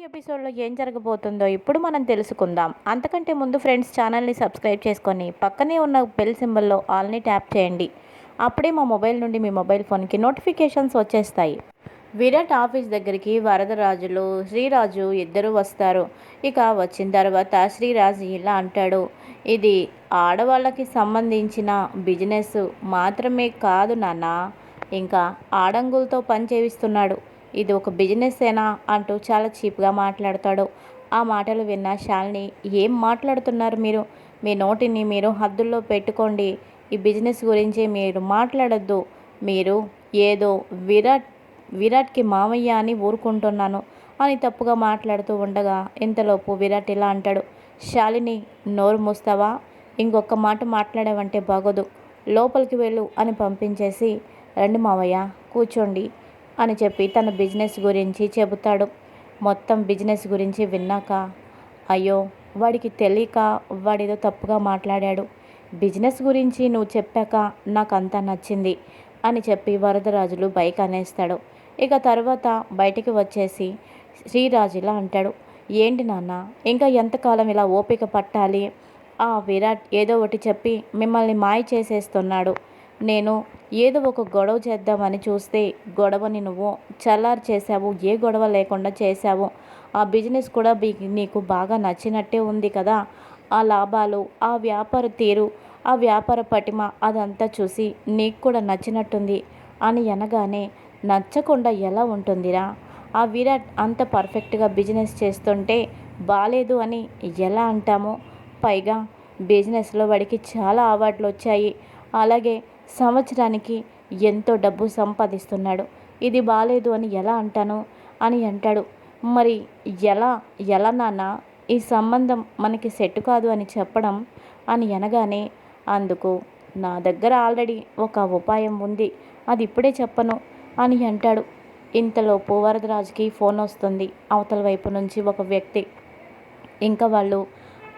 నేటి ఎపిసోడ్లో ఏం జరగబోతుందో ఇప్పుడు మనం తెలుసుకుందాం. అంతకంటే ముందు ఫ్రెండ్స్ ఛానల్ని సబ్స్క్రైబ్ చేసుకొని పక్కనే ఉన్న బెల్ సింబల్లో ఆల్ని ట్యాప్ చేయండి. అప్పుడే మా మొబైల్ నుండి మీ మొబైల్ ఫోన్కి నోటిఫికేషన్స్ వచ్చేస్తాయి. విరాట్ ఆఫీస్ దగ్గరికి వరదరాజులు శ్రీరాజు ఇద్దరు వస్తారు. ఇక వచ్చిన తర్వాత శ్రీరాజు ఇలా అంటాడు ఇది ఆడవాళ్ళకి సంబంధించిన బిజినెస్ మాత్రమే కాదు నాన్న. ఇంకా ఆడంగులతో పని చేయిస్తున్నాడు. ఇది ఒక బిజినెస్సేనా అంటూ చాలా చీప్గా మాట్లాడతాడు. ఆ మాటలు విన్న శాలిని ఏం మాట్లాడుతున్నారు మీరు? మీ నోటిని మీరు హద్దుల్లో పెట్టుకోండి. ఈ బిజినెస్ గురించి మీరు మాట్లాడొద్దు. మీరు ఏదో విరాట్ విరాట్కి మామయ్య అని ఊరుకుంటున్నాను అని తప్పుగా మాట్లాడుతూ ఉండగా ఇంతలోపు విరాట్ ఇలా అంటాడు. శాలిని నోరు మూస్తావా? ఇంకొక మాట మాట్లాడావంటే బాగోదు. లోపలికి వెళ్ళు అని పంపించేసి రండి మావయ్య కూర్చోండి. అని చెప్పి తన బిజినెస్ గురించి చెబుతాడు. మొత్తం బిజినెస్ గురించి విన్నాక అయ్యో వాడికి తెలియక వాడేదో తప్పుగా మాట్లాడాడు. బిజినెస్ గురించి నువ్వు చెప్పాక నాకు అంతా నచ్చింది అని చెప్పి వరదరాజులు బైక్ అనేస్తాడు. ఇక తర్వాత బయటికి వచ్చేసి శ్రీరాజులా అంటాడు. ఏంటి నాన్న ఇంకా ఎంతకాలం ఇలా ఓపిక పట్టాలి ఆ విరాట్ ఏదో ఒకటి చెప్పి మిమ్మల్ని మాయ చేసేస్తున్నాడు. నేను ఏదో ఒక గొడవ చేద్దామని చూస్తే గొడవని నువ్వు చల్లారు చేశావు ఏ గొడవ లేకుండా చేశావు. ఆ బిజినెస్ కూడా నీకు బాగా నచ్చినట్టే ఉంది కదా. ఆ లాభాలు ఆ వ్యాపార తీరు ఆ వ్యాపార పటిమ అదంతా చూసి నీకు కూడా నచ్చినట్టుంది అని అనగానే నచ్చకుండా ఎలా ఉంటుందిరా? ఆ విరాట్ అంత పర్ఫెక్ట్గా బిజినెస్ చేస్తుంటే బాలేదు అని ఎలా అంటామో? పైగా బిజినెస్లో వాడికి చాలా అవార్డులు వచ్చాయి అలాగే సంవత్సరానికి ఎంతో డబ్బు సంపాదిస్తున్నాడు. ఇది బాగాలేదు అని ఎలా అంటాను? అని అంటాడు. మరి ఎలా ఎలా నాన్న? ఈ సంబంధం మనకి సెట్ కాదు అని చెప్పడం అని అనగానే అందుకు నా దగ్గర ఆల్రెడీ ఒక ఉపాయం ఉంది. అది ఇప్పుడే చెప్పను అని అంటాడు. ఇంతలోపు వరదరాజుకి ఫోన్ వస్తుంది. అవతల వైపు నుంచి ఒక వ్యక్తి. ఇంకా వాళ్ళు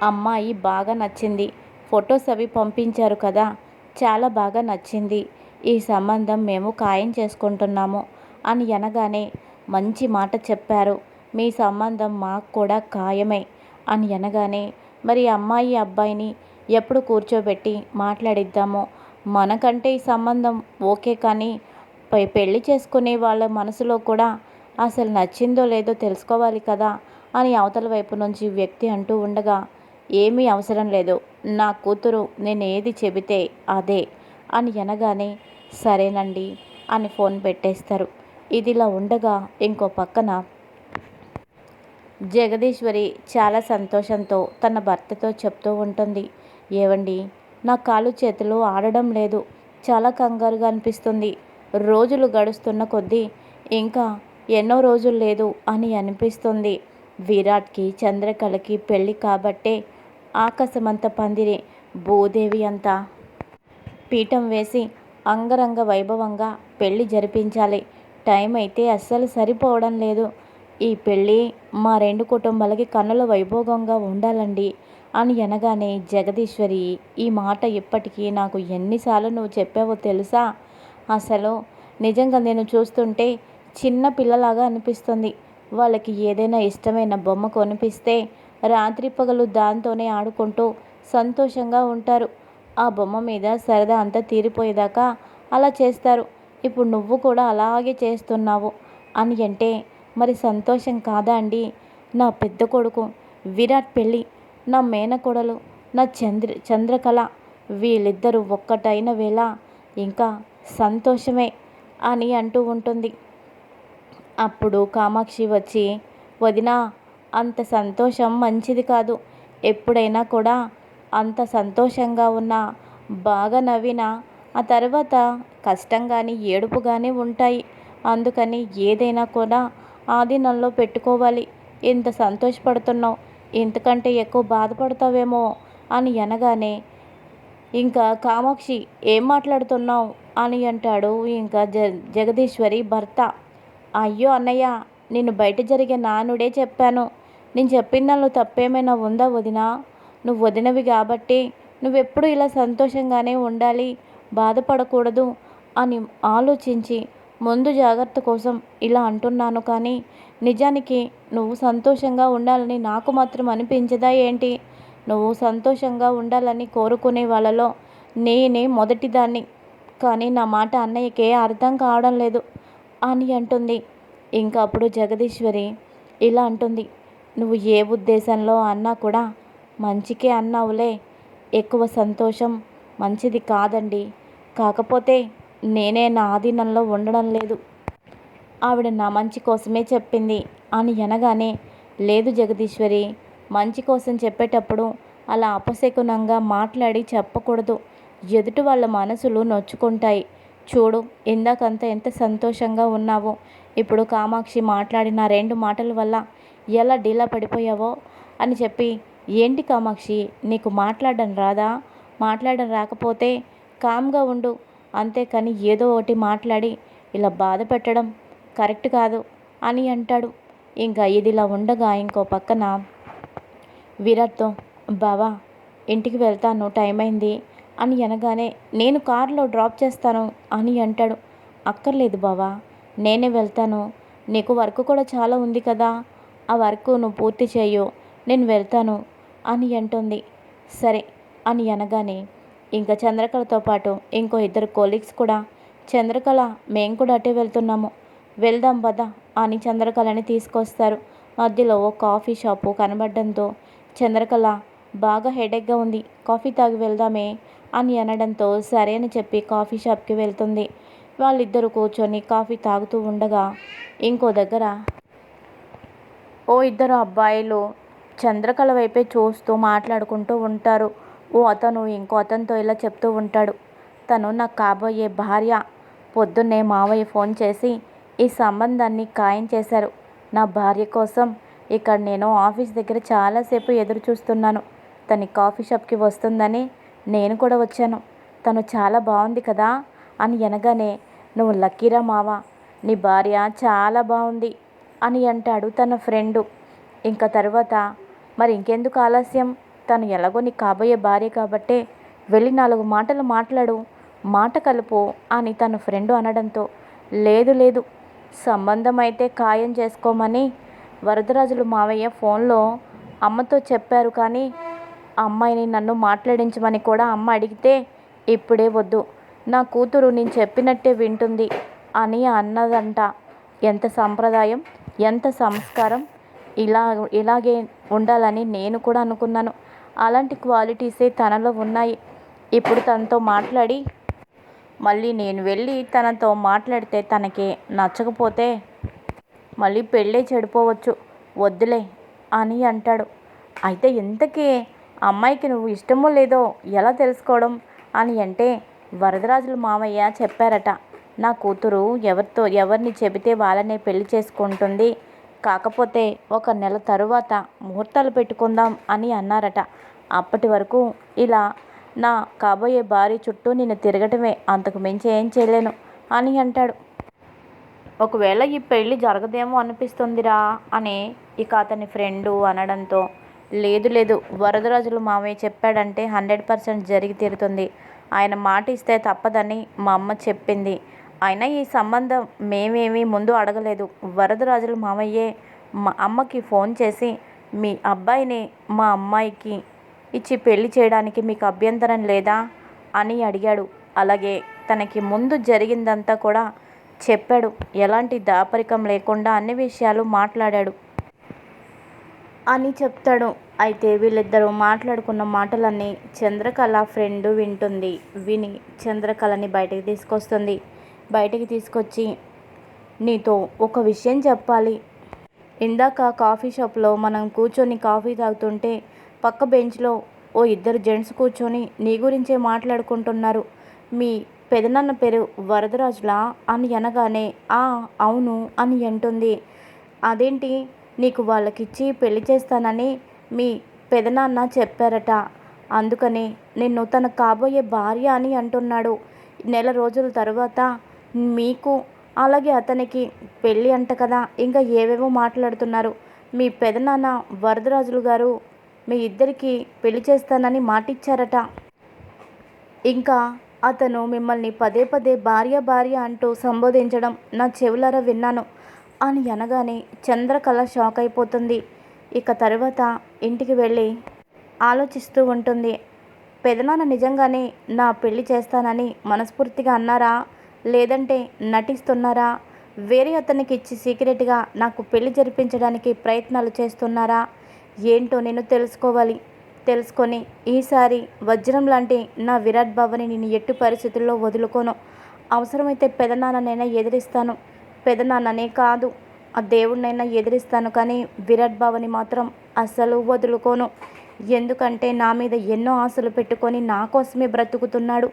అమ్మాయి బాగా నచ్చింది. ఫొటోస్ అవి పంపించారు కదా. చాలా బాగా నచ్చింది. ఈ సంబంధం మేము ఖాయం చేసుకుంటున్నాము అని అనగానే మంచి మాట చెప్పారు. మీ సంబంధం మాకు కూడా ఖాయమే అని అనగానే మరి అమ్మాయి అబ్బాయిని ఎప్పుడు కూర్చోబెట్టి మాట్లాడిద్దామో? మనకంటే ఈ సంబంధం ఓకే కానీ పై పెళ్ళి చేసుకునే వాళ్ళ మనసులో కూడా అసలు నచ్చిందో లేదో తెలుసుకోవాలి కదా అని అవతల వైపు నుంచి వ్యక్తి అంటూ ఉండగా ఏమీ అవసరం లేదు. నా కూతురు నేను ఏది చెబితే అదే అని అనగానే సరేనండి అని ఫోన్ పెట్టేస్తారు. ఇదిలా ఉండగా ఇంకో పక్కన జగదీశ్వరి చాలా సంతోషంతో తన భర్తతో చెప్తూ ఉంటుంది. ఏవండి నా కాలు చేతులు ఆడడం లేదు. చాలా కంగారుగా అనిపిస్తుంది. రోజులు గడుస్తున్న కొద్దీ ఇంకా ఎన్నో రోజులు లేదు అని అనిపిస్తుంది. విరాట్కి చంద్రకళకి పెళ్ళి కాబట్టే ఆకాశమంత పందిరి భూదేవి అంతా. పీఠం వేసి అంగరంగ వైభవంగా పెళ్ళి జరిపించాలి. టైం అయితే అస్సలు సరిపోవడం లేదు. ఈ పెళ్ళి మా రెండు కుటుంబాలకి కన్నుల వైభోగంగా ఉండాలండి అని అనగానే జగదీశ్వరి ఈ మాట ఇప్పటికీ నాకు ఎన్నిసార్లు నువ్వు చెప్పావో తెలుసా? అసలు నిజంగా నేను చూస్తుంటే చిన్న పిల్లలాగా అనిపిస్తుంది. వాళ్ళకి ఏదైనా ఇష్టమైన బొమ్మ కొనిపిస్తే రాత్రి పగలు దాంతోనే ఆడుకుంటూ సంతోషంగా ఉంటారు. ఆ బొమ్మ మీద సరదా అంతా తీరిపోయేదాకా అలా చేస్తారు. ఇప్పుడు నువ్వు కూడా అలాగే చేస్తున్నావు అని అంటే మరి సంతోషం కాదా అండి? నా పెద్ద కొడుకు విరాట్ పెళ్ళి నా మేనకోడలు నా చంద్ర చంద్రకళ వీళ్ళిద్దరూ ఒక్కటైన వేళ ఇంకా సంతోషమే అని అంటూ ఉంటుంది. అప్పుడు కామాక్షి వచ్చి వదినా అంత సంతోషం మంచిది కాదు. ఎప్పుడైనా కూడా అంత సంతోషంగా ఉన్న బాగా నవ్విన ఆ తర్వాత కష్టం కానీ ఏడుపు కానీ ఉంటాయి. అందుకని ఏదైనా కూడా ఆధీనంలో పెట్టుకోవాలి. ఇంత సంతోషపడుతున్నావు ఇంతకంటే ఎక్కువ బాధపడతావేమో అని అనగానే ఇంకా కామాక్షి ఏం మాట్లాడుతున్నావు? అని అంటాడు ఇంకా జ జగదీశ్వరి భర్త. అయ్యో అన్నయ్య నేను బయట జరిగే నానుడే చెప్పాను. నేను చెప్పిన దానిలో తప్పేమైనా ఉందా వదినా? నువ్వు వదినవి కాబట్టి నువ్వెప్పుడు ఇలా సంతోషంగానే ఉండాలి బాధపడకూడదు అని ఆలోచించి ముందు జాగ్రత్త కోసం ఇలా అంటున్నాను కానీ నిజానికి నువ్వు సంతోషంగా ఉండాలని నాకు మాత్రం అనిపించదా ఏంటి? నువ్వు సంతోషంగా ఉండాలని కోరుకునే వాళ్ళలో నేనే మొదటిదాన్ని కానీ నా మాట అన్నయ్యకే అర్థం కావడం లేదు అని అంటుంది. ఇంకా అప్పుడు జగదీశ్వరి ఇలా అంటుంది. నువ్వు ఏ ఉద్దేశంలో అన్నా కూడా మంచికే అన్నావులే. ఎక్కువ సంతోషం మంచిది కాదండి. కాకపోతే నేనే నా ఆధీనంలో ఉండడం లేదు. ఆవిడ నా మంచి కోసమే చెప్పింది అని అనగానే లేదు జగదీశ్వరి మంచి కోసం చెప్పేటప్పుడు అలా అపశకునంగా మాట్లాడి చెప్పకూడదు. ఎదుటి వాళ్ళ మనసులు నొచ్చుకుంటాయి. చూడు ఇందాకంతా ఎంత సంతోషంగా ఉన్నావో. ఇప్పుడు కామాక్షి మాట్లాడిన రెండు మాటల వల్ల ఎలా డీలా పడిపోయావో అని చెప్పి ఏంటి కామాక్షి నీకు మాట్లాడడం రాదా? మాట్లాడడం రాకపోతే కామ్గా ఉండు. అంతేకాని ఏదో ఒకటి మాట్లాడి ఇలా బాధ పెట్టడం కరెక్ట్ కాదు అని అంటాడు. ఇంకా ఇదిలా ఉండగా ఇంకో పక్కన విరాట్తో బావా ఇంటికి వెళ్తాను టైం అయింది అని అనగానే నేను కారులో డ్రాప్ చేస్తాను అని అంటాడు. అక్కర్లేదు బావా నేనే వెళ్తాను. నీకు వర్క్ కూడా చాలా ఉంది కదా ఆ వర్క్ నువ్వు పూర్తి చేయు నేను వెళ్తాను అని అంటుంది. సరే అని అనగానే ఇంకా చంద్రకళతో పాటు ఇంకో ఇద్దరు కొలీగ్స్ కూడా చంద్రకళ మేము కూడా అటే వెళ్తున్నాము. వెళ్దాం పద అని చంద్రకళని తీసుకొస్తారు. మధ్యలో ఓ కాఫీ షాపు కనబడడంతో చంద్రకళ బాగా హెడేక్గా ఉంది. కాఫీ తాగి వెళ్దామే అని అనడంతో సరే అని చెప్పి కాఫీ షాప్కి వెళ్తుంది. వాళ్ళిద్దరూ కూర్చొని కాఫీ తాగుతూ ఉండగా ఇంకో దగ్గర ఓ ఇద్దరు అబ్బాయిలు చంద్రకళ వైపే చూస్తూ మాట్లాడుకుంటూ ఉంటారు. ఓ అతను ఇంకో అతనితో ఇలా చెప్తూ ఉంటాడు. తను నాకు కాబోయే భార్య. పొద్దున్నే మావయ్య ఫోన్ చేసి ఈ సంబంధాన్ని ఖాయం చేశారు. నా భార్య కోసం ఇక్కడ నేను ఆఫీస్ దగ్గర చాలాసేపు ఎదురు చూస్తున్నాను. తన కాఫీ షాప్కి వస్తుందని నేను కూడా వచ్చాను. తను చాలా బాగుంది కదా అని అనగానే నువ్వు లక్కీరా మావా? నీ భార్య చాలా బాగుంది. అని అంటాడు తన ఫ్రెండు. ఇంకా తర్వాత మరి ఇంకెందుకు ఆలస్యం? తను ఎలాగో నీ కాబోయే భార్య కాబట్టే వెళ్ళి నాలుగు మాటలు మాట్లాడు మాట కలుపు అని తన ఫ్రెండు అనడంతో. లేదు లేదు. సంబంధం అయితే ఖాయం చేసుకోమని వరదరాజులు మావయ్య ఫోన్లో అమ్మతో చెప్పారు కానీ అమ్మాయిని నన్ను మాట్లాడించమని కూడా అమ్మ అడిగితే ఇప్పుడే వద్దు. నా కూతురు నేను చెప్పినట్టే వింటుంది అని అన్నదంట. ఎంత సంప్రదాయం? ఎంత సంస్కారం ఇలా ఇలాగే ఉండాలని నేను కూడా అనుకున్నాను. అలాంటి క్వాలిటీసే తనలో ఉన్నాయి. ఇప్పుడు తనతో మాట్లాడి మళ్ళీ నేను వెళ్ళి తనతో మాట్లాడితే తనకి నచ్చకపోతే మళ్ళీ పెళ్ళే చెడిపోవచ్చు. వద్దులే అని అంటాడు. అయితే ఇంతకీ అమ్మాయికి నువ్వు ఇష్టమో లేదో ఎలా తెలుసుకోవడం అని అంటే వరదరాజుల మామయ్య చెప్పారట. నా కూతురు ఎవరితో ఎవరిని చెబితే వాళ్ళనే పెళ్ళి చేసుకుంటుంది. కాకపోతే ఒక నెల తరువాత ముహూర్తాలు పెట్టుకుందాం అని అన్నారట. అప్పటి వరకు ఇలా నా కాబోయే భార్య చుట్టూ నేను తిరగటమే అంతకు మించి ఏం చేయలేను అని అంటాడు. ఒకవేళ ఈ పెళ్ళి జరగదేమో అనిపిస్తుందిరా అని ఇక అతని ఫ్రెండు అనడంతో లేదు లేదు వరదరాజులు మామయ్య చెప్పాడంటే హండ్రెడ్ పర్సెంట్ జరిగి తీరుతుంది. ఆయన మాట ఇస్తే తప్పదని మా అమ్మ చెప్పింది. అయినా ఈ సంబంధం మేమేమీ ముందు అడగలేదు. వరదరాజులు మామయ్యే మా అమ్మకి ఫోన్ చేసి మీ అబ్బాయిని మా అమ్మాయికి ఇచ్చి పెళ్ళి చేయడానికి మీకు అభ్యంతరం లేదా? అని అడిగాడు. అలాగే తనకి ముందు జరిగిందంతా కూడా చెప్పాడు. ఎలాంటి దాపరికం లేకుండా అన్ని విషయాలు మాట్లాడాడు. అని చెప్తాడు. అయితే వీళ్ళిద్దరూ మాట్లాడుకున్న మాటలన్నీ చంద్రకళ ఫ్రెండ్ వింటుంది. విని చంద్రకళని బయటకు తీసుకొస్తుంది. బయటికి తీసుకొచ్చి నీతో ఒక విషయం చెప్పాలి. ఇందాక కాఫీ షాప్లో మనం కూర్చొని కాఫీ తాగుతుంటే పక్క బెంచ్లో ఓ ఇద్దరు జెంట్స్ కూర్చొని నీ గురించే మాట్లాడుకుంటున్నారు. మీ పెదనాన్న పేరు వరదరాజులా? అని అనగానే ఆ అవును అని అంటుంది. అదేంటి? నీకు వాళ్ళకిచ్చి పెళ్ళి చేస్తానని మీ పెదనాన్న చెప్పారట. అందుకని నిన్ను తన కాబోయే భార్య అని అంటున్నాడు. నెల రోజుల తర్వాత మీకు అలాగే అతనికి పెళ్ళి అంట కదా ఇంకా ఏవేవో మాట్లాడుతున్నారు. మీ పెదనాన్న వరదరాజులు గారు మీ ఇద్దరికి పెళ్ళి చేస్తానని మాటిచ్చారట. ఇంకా అతను మిమ్మల్ని పదే పదే భార్య భార్య అంటూ సంబోధించడం నా చెవులారా విన్నాను. అని అనగానే చంద్రకళ షాక్ అయిపోతుంది. ఇక తర్వాత ఇంటికి వెళ్ళి ఆలోచిస్తూ ఉంటుంది. పెదనాన్న నిజంగానే నా పెళ్ళి చేస్తానని మనస్ఫూర్తిగా అన్నారా? లేదంటే నటిస్తున్నారా? వేరే అతనికి ఇచ్చి సీక్రెట్గా నాకు పెళ్ళి జరిపించడానికి ప్రయత్నాలు చేస్తున్నారా? ఏంటో నేను తెలుసుకోవాలి. తెలుసుకొని ఈసారి వజ్రం లాంటి నా విరాట్ బాబుని నేను ఎట్టి పరిస్థితుల్లో వదులుకోను. అవసరమైతే పెదనాన్ననైనా ఎదిరిస్తాను. పెదనాన్ననే కాదు ఆ దేవుడినైనా ఎదిరిస్తాను కానీ విరాట్ బాబుని మాత్రం అసలు వదులుకోను. ఎందుకంటే నా మీద ఎన్నో ఆశలు పెట్టుకొని నా కోసమే బ్రతుకుతున్నాడు.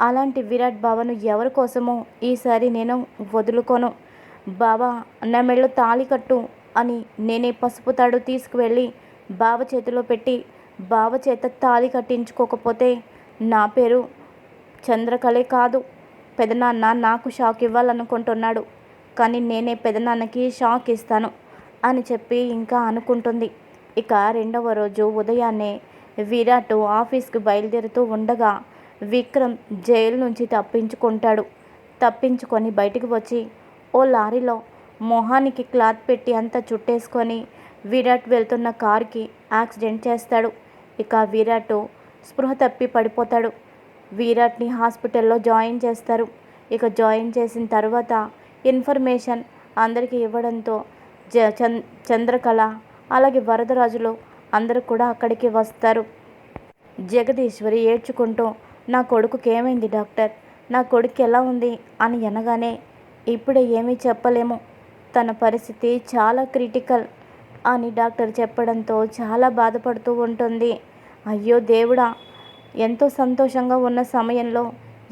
అలాంటి విరాట్ బావను ఎవరి కోసమో ఈసారి నేను వదులుకోను. బాబా నా మెళ్ళు తాళి కట్టు అని నేనే పసుపు తాడు తీసుకువెళ్ళి బావ చేతిలో పెట్టి బావ చేత తాళి కట్టించుకోకపోతే నా పేరు చంద్రకళే కాదు. పెదనాన్న నాకు షాక్ ఇవ్వాలనుకుంటున్నాడు. కానీ నేనే పెదనాన్నకి షాక్ ఇస్తాను అని చెప్పి ఇంకా అనుకుంటుంది. ఇక రెండవ రోజు ఉదయాన్నే విరాట్ ఆఫీస్కి బయలుదేరుతూ ఉండగా విక్రమ్ జైలు నుంచి తప్పించుకుంటాడు. తప్పించుకొని బయటికి వచ్చి ఓ లారీలో మొహానికి క్లాత్ పెట్టి అంతా చుట్టేసుకొని విరాట్ వెళ్తున్న కారుకి యాక్సిడెంట్ చేస్తాడు. ఇక విరాట్ స్పృహ తప్పి పడిపోతాడు. విరాట్ని హాస్పిటల్లో జాయిన్ చేస్తారు. ఇక జాయిన్ చేసిన తర్వాత ఇన్ఫర్మేషన్ అందరికీ ఇవ్వడంతో జ చంద్రకళ అలాగే వరదరాజులు అందరూ కూడా అక్కడికి వస్తారు. జగదీశ్వరి ఏడ్చుకుంటూ నా కొడుకుకి ఏమైంది డాక్టర్? నా కొడుకు ఎలా ఉంది? అని అనగానే ఇప్పుడే ఏమీ చెప్పలేము. తన పరిస్థితి చాలా క్రిటికల్ అని డాక్టర్ చెప్పడంతో చాలా బాధపడుతూ ఉంటుంది. అయ్యో దేవుడా! ఎంతో సంతోషంగా ఉన్న సమయంలో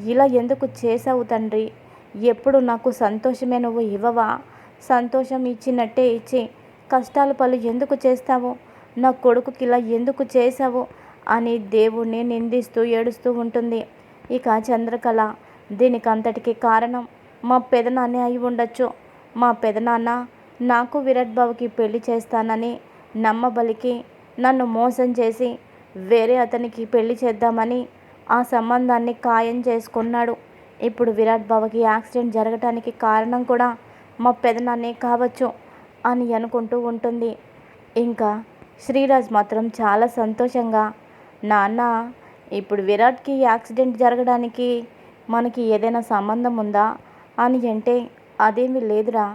ఇలా ఎందుకు చేసావు తండ్రి? ఎప్పుడు నాకు సంతోషమే నువ్వు ఇవ్వవా? సంతోషం ఇచ్చినట్టే ఇచ్చి కష్టాలు పలు ఎందుకు చేస్తావు? నా కొడుకుకి ఇలా ఎందుకు చేసావు అని దేవుణ్ణి నిందిస్తూ ఏడుస్తూ ఉంటుంది. ఇక చంద్రకళ దీనికి అంతటికి కారణం మా పెదనాన్నే అయి ఉండొచ్చు. మా పెదనాన్న నాకు విరాట్ బాబుకి పెళ్ళి చేస్తానని నమ్మబలికి నన్ను మోసం చేసి వేరే అతనికి పెళ్ళి చేద్దామని ఆ సంబంధాన్ని ఖాయం చేసుకున్నాడు. ఇప్పుడు విరాట్ బాబుకి యాక్సిడెంట్ జరగటానికి కారణం కూడా మా పెదనాన్నే కావచ్చు అని అనుకుంటూ ఉంటుంది. ఇంకా శ్రీరాజ్ మాత్రం చాలా సంతోషంగా నాన్న ఇప్పుడు విరాట్కి యాక్సిడెంట్ జరగడానికి మనకి ఏదైనా సంబంధం ఉందా? అని అంటే అదేమీ లేదురా.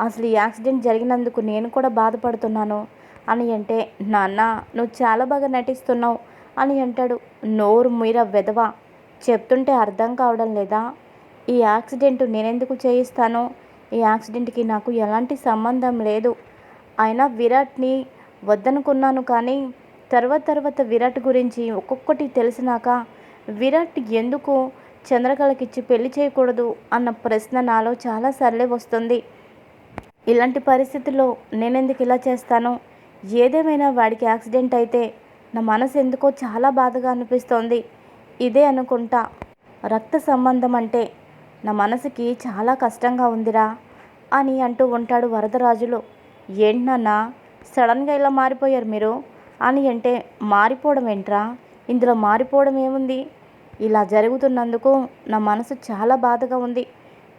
అసలు ఈ యాక్సిడెంట్ జరిగినందుకు నేను కూడా బాధపడుతున్నాను. అని అంటే నాన్న నువ్వు చాలా బాగా నటిస్తున్నావు. అని అంటాడు నోరు మీర వెదవ చెప్తుంటే అర్థం కావడం లేదా? ఈ యాక్సిడెంట్ నేనెందుకు చేయిస్తాను? ఈ యాక్సిడెంట్కి నాకు ఎలాంటి సంబంధం లేదు. అయినా విరాట్ని వద్దనుకున్నాను కానీ తర్వాత తర్వాత విరాట్ గురించి ఒక్కొక్కటి తెలిసినాక విరాట్ ఎందుకు చంద్రకళకిచ్చి పెళ్ళి చేయకూడదు అన్న ప్రశ్న నాలో చాలా సర్లే వస్తుంది. ఇలాంటి పరిస్థితుల్లో నేనెందుకు ఇలా చేస్తాను? ఏదేమైనా వాడికి యాక్సిడెంట్ అయితే నా మనసు ఎందుకో చాలా బాధగా అనిపిస్తోంది. ఇదే అనుకుంటా. రక్త సంబంధం అంటే నా మనసుకి చాలా కష్టంగా ఉందిరా అని అంటూ ఉంటాడు వరదరాజులు. ఏంటన్నా సడన్గా ఇలా మారిపోయారు మీరు? అని అంటే మారిపోవడం ఏంట్రా? ఇందులో మారిపోవడం ఏముంది? ఇలా జరుగుతున్నందుకు నా మనసు చాలా బాధగా ఉంది.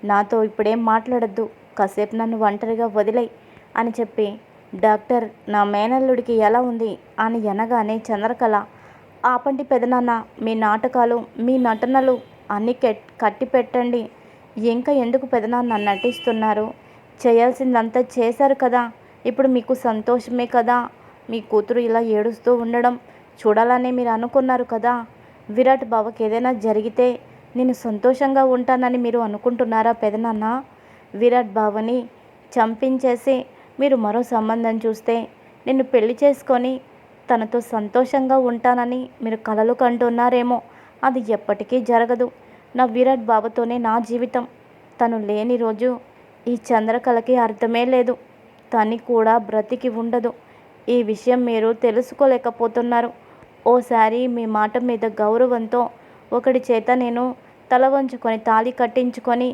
నాతో ఇప్పుడేం మాట్లాడద్దు. కాసేపు నన్ను ఒంటరిగా వదిలేయి అని చెప్పి డాక్టర్ నా మేనల్లుడికి ఎలా ఉంది? అని అనగానే చంద్రకళ ఆపండి పెదనాన్న మీ నాటకాలు మీ నటనలు అన్నీ కట్టి పెట్టండి. ఇంకా ఎందుకు పెదనాన్న నటిస్తున్నారు? చేయాల్సిందంతా చేశారు కదా. ఇప్పుడు మీకు సంతోషమే కదా. మీ కూతురు ఇలా ఏడుస్తూ ఉండడం చూడాలని మీరు అనుకున్నారు కదా? విరాట్ బావకి ఏదైనా జరిగితే నేను సంతోషంగా ఉంటానని మీరు అనుకుంటున్నారా పెదనాన్న? విరాట్ బావని చంపించేసి మీరు మరో సంబంధం చూస్తే నిన్ను పెళ్ళి చేసుకొని తనతో సంతోషంగా ఉంటానని మీరు కలలు కంటున్నారేమో అది ఎప్పటికీ జరగదు. నా విరాట్ బాబుతోనే నా జీవితం. తను లేని రోజు ఈ చంద్రకళకి అర్థమే లేదు. తని కూడా బ్రతికి ఉండదు. ఈ విషయం మీరు తెలుసుకోలేకపోతున్నారు. ఓసారి మీ మాట మీద గౌరవంతో ఒకటి చేత నేను తల వంచుకొని తాళి కట్టించుకొని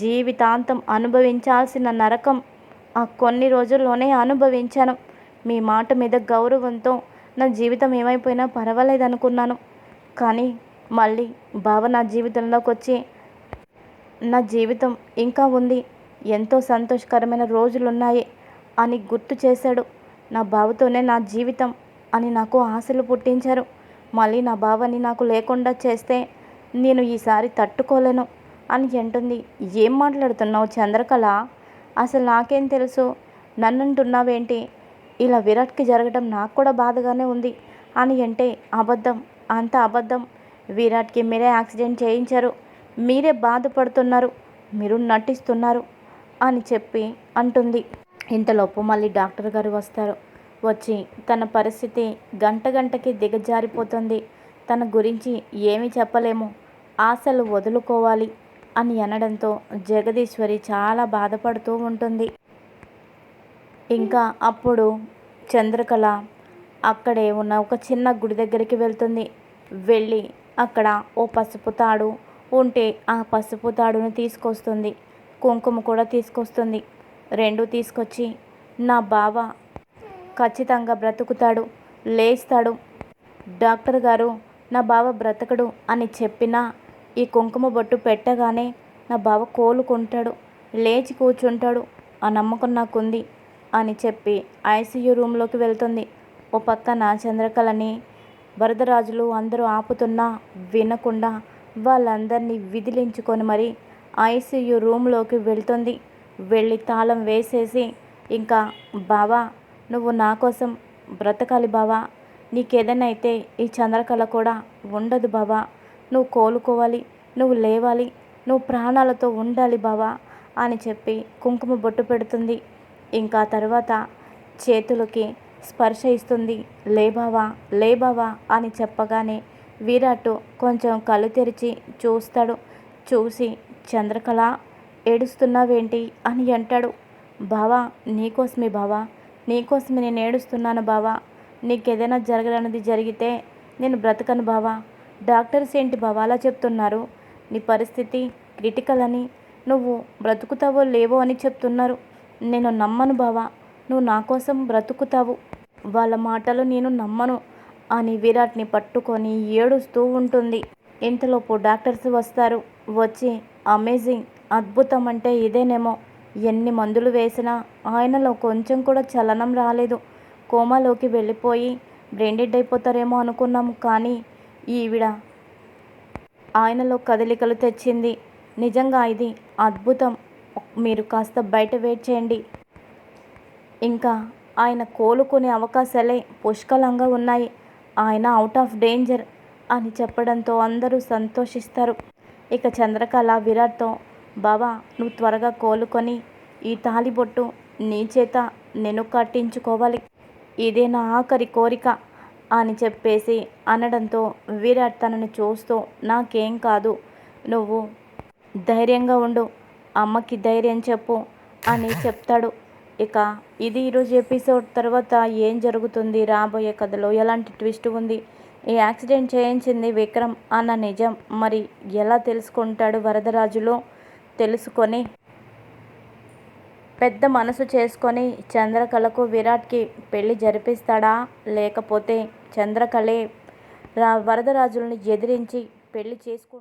జీవితాంతం అనుభవించాల్సిన నరకం ఆ కొన్ని రోజుల్లోనే అనుభవించాను. మీ మాట మీద గౌరవంతో నా జీవితం ఏమైపోయినా పర్వాలేదనుకున్నాను. కానీ మళ్ళీ బావ నా జీవితంలోకి వచ్చి నా జీవితం ఇంకా ఉంది. ఎంతో సంతోషకరమైన రోజులు ఉన్నాయి అని గుర్తు చేశాడు. నా బావతోనే నా జీవితం అని నాకు ఆశలు పుట్టించారు. మళ్ళీ నా బావని నాకు లేకుండా చేస్తే నేను ఈసారి తట్టుకోలేను అని అంటుంది. ఏం మాట్లాడుతున్నావు చంద్రకళ? అసలు నాకేం తెలుసు? నన్నంటున్నావేంటి? ఇలా విరాట్కి జరగడం నాకు కూడా బాధగానే ఉంది అని అంటే అబద్ధం. అంత అబద్ధం. విరాట్కి మీరే యాక్సిడెంట్ చేయించారు. మీరే బాధపడుతున్నారు. మీరు నటిస్తున్నారు అని చెప్పి అంటుంది. ఇంతలోపు మళ్ళీ డాక్టర్ గారు వస్తారు. వచ్చి తన పరిస్థితి గంట గంటకి దిగజారిపోతుంది. తన గురించి ఏమి చెప్పలేము. ఆశలు వదులుకోవాలి అని అనడంతో జగదీశ్వరి చాలా బాధపడుతూ ఉంటుంది. ఇంకా అప్పుడు చంద్రకళ అక్కడే ఉన్న ఒక చిన్న గుడి దగ్గరికి వెళ్తుంది. వెళ్ళి అక్కడ ఓ పసుపు తాడు ఉంటే ఆ పసుపు తాడును తీసుకొస్తుంది. కుంకుమ కూడా తీసుకొస్తుంది. రెండు తీసుకొచ్చి నా బావ ఖచ్చితంగా బ్రతుకుతాడు లేస్తాడు. డాక్టర్ గారు నా బావ బ్రతకడు అని చెప్పినా ఈ కుంకుమ బొట్టు పెట్టగానే నా బావ కోలుకుంటాడు లేచి కూర్చుంటాడు. ఆ నమ్మకం నాకుంది అని చెప్పి ఐసీయూ రూమ్లోకి వెళ్తుంది. ఓ పక్కన చంద్రకళని వరదరాజులు అందరూ ఆపుతున్నా వినకుండా వాళ్ళందరినీ విదిలించుకొని మరి ఐసీయూ రూమ్లోకి వెళ్తుంది. వెళ్ళి తాళం వేసేసి ఇంకా బావా నువ్వు నా కోసం బ్రతకాలి బావా. నీకేదైనా అయితే ఈ చంద్రకళ కూడా ఉండదు బావా. నువ్వు కోలుకోవాలి నువ్వు లేవాలి నువ్వు ప్రాణాలతో ఉండాలి బావా అని చెప్పి కుంకుమ బొట్టు పెడుతుంది. ఇంకా తర్వాత చేతులకి స్పర్శ ఇస్తుంది. లేబావా లేబావా అని చెప్పగానే విరాట్ కొంచెం కళ్ళు తెరిచి చూస్తాడు. చూసి చంద్రకళ ఏడుస్తున్నావేంటి అని అంటాడు. బావా నీకోసమే బావా నీకోసమే నేను ఏడుస్తున్నాను బావా. నీకేదైనా జరగలన్నది జరిగితే నేను బ్రతకను బావా. డాక్టర్స్ ఏంటి బావా అలా చెప్తున్నారు. నీ పరిస్థితి క్రిటికల్ అని నువ్వు బ్రతుకుతావో లేవో అని చెప్తున్నారు. నేను నమ్మను బావా నువ్వు నా కోసం బ్రతుకుతావు. వాళ్ళ మాటలు నేను నమ్మను అని విరాట్ని పట్టుకొని ఏడుస్తూ ఉంటుంది. ఇంతలోపు డాక్టర్స్ వస్తారు. వచ్చి అమేజింగ్ అద్భుతం అంటే ఇదేనేమో. ఎన్ని మందులు వేసినా ఆయనలో కొంచెం కూడా చలనం రాలేదు. కోమాలోకి వెళ్ళిపోయి బ్రెయిన్ డెడ్ అయిపోతారేమో అనుకున్నాము కానీ ఈవిడ ఆయనలో కదలికలు తెచ్చింది. నిజంగా ఇది అద్భుతం. మీరు కాస్త బయట వెయిట్ చేయండి. ఇంకా ఆయన కోలుకునే అవకాశాలే పుష్కలంగా ఉన్నాయి. ఆయన అవుట్ ఆఫ్ డేంజర్ అని చెప్పడంతో అందరూ సంతోషిస్తారు. ఇక చంద్రకళ విరాట్తో బావా నువ్వు త్వరగా కోలుకొని ఈ తాలిబొట్టు నీ చేత నేను కట్టించుకోవాలి. ఇదే నా ఆఖరి కోరిక అని చెప్పేసి అనడంతో విరాట్ తనని చూస్తూ నాకేం కాదు నువ్వు ధైర్యంగా ఉండు అమ్మకి ధైర్యం చెప్పు అని చెప్తాడు. ఇక ఇది ఈరోజు ఎపిసోడ్ తర్వాత ఏం జరుగుతుంది రాబోయే కథలో ఎలాంటి ట్విస్ట్ ఉంది ఈ యాక్సిడెంట్ చేయించింది విక్రమ్ అన్న నిజం మరి ఎలా తెలుసుకుంటాడు వరదరాజులో తెలుసుకొని పెద్ద మనసు చేసుకొని చంద్రకళకు విరాట్కి పెళ్ళి జరిపిస్తాడా? లేకపోతే చంద్రకళే వరదరాజుల్ని ఎదిరించి పెళ్ళి చేసుకుంటా